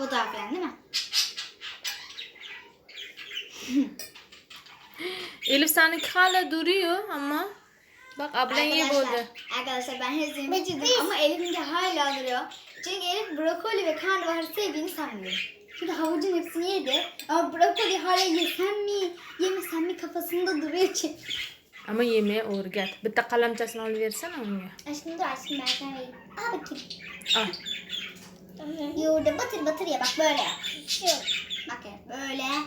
Fotoğraf yani değil mi? Elif seninki hala duruyor ama. Bak ablan iyi buldu. arkadaşlar ben hepsini bitirdim ama Elif'inki hala duruyor. Çünkü Elif brokoli ve karnabahar sevdiğini sanmıyor. Çünkü havucun hepsini yedi. Ama brokoli hala yesem mi, yemesem mi kafasında duruyor çünkü. Ama yemeğe o'rgat. Bitta qalamchasini olib versene unga. Aşkım dur aşkım ben sana vereyim. Al bakayım. Al. Yoğurda batır batır ya bak böyle yap. Bak ya böyle. Ha?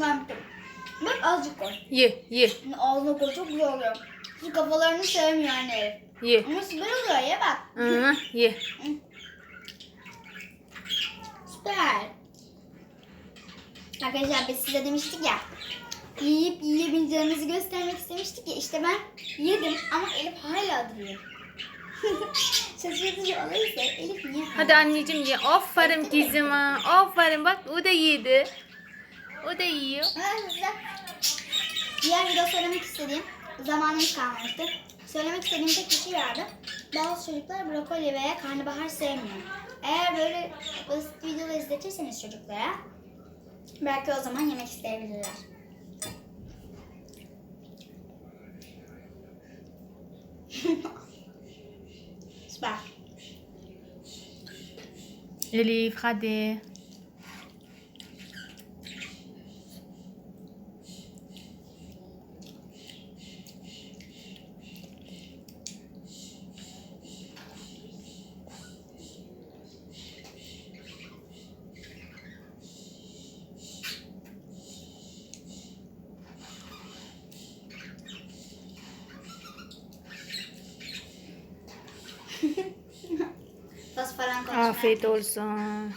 Ben bitirdim. Bak azıcık koy. Ye, ye, Ağzına koy çok güzel oluyor. Şu kafalarını sevmiyor anne Elif. ye. Ama süper oluyor ya bak. Hı, ye. Süper. Arkadaşlar biz size demiştik ya. Yiyip yiyebileceğimizi göstermek istemiştik ya. İşte ben yedim ama Elif hala duruyor. Şaşırtıcı olaysa Elif niye? Hadi anneciğim ye. Aferin kızıma. Aferin bak o da yedi. O da yiyor. Ben size diğer video söylemek istediğim zamanımız kalmamıştı. Söylemek istediğim tek bir şey vardı. Bazı çocuklar brokoli ve karnabahar sevmiyor. Eğer böyle basit videolar izletirseniz çocuklara belki o zaman yemek isteyebilirler. Süper. Elif hadi. Afiyet olsun.